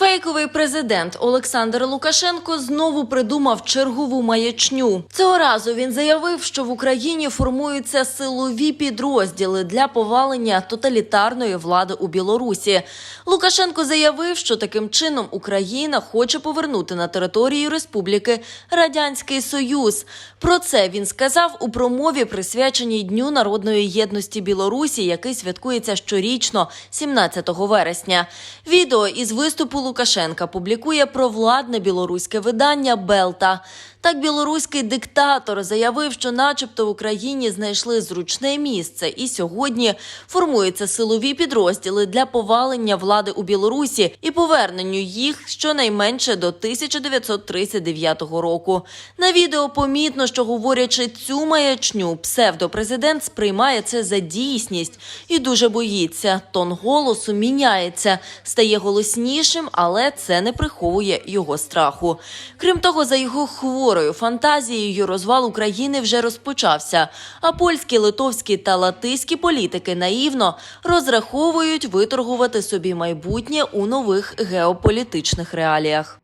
Фейковий президент Олександр Лукашенко знову придумав чергову маячню. Цього разу він заявив, що в Україні формуються силові підрозділи для повалення тоталітарної влади у Білорусі. Лукашенко заявив, що таким чином Україна хоче повернути на територію республіки Радянський Союз. Про це він сказав у промові, присвяченій Дню народної єдності Білорусі, який святкується щорічно, 17 вересня. Відео із виступу Лукашенка публікує провладне білоруське видання Белта. Так, білоруський диктатор заявив, що, начебто, в Україні знайшли зручне місце, і сьогодні формуються силові підрозділи для повалення влади у Білорусі і поверненню їх щонайменше до 1939 року. На відео помітно, що говорячи цю маячню, псевдопрезидент сприймає це за дійсність і дуже боїться. Тон голосу міняється, стає голоснішим, але це не приховує його страху. Крім того, за його хворою фантазією розвал України вже розпочався. А польські, литовські та латиські політики наївно розраховують виторгувати собі майбутнє у нових геополітичних реаліях.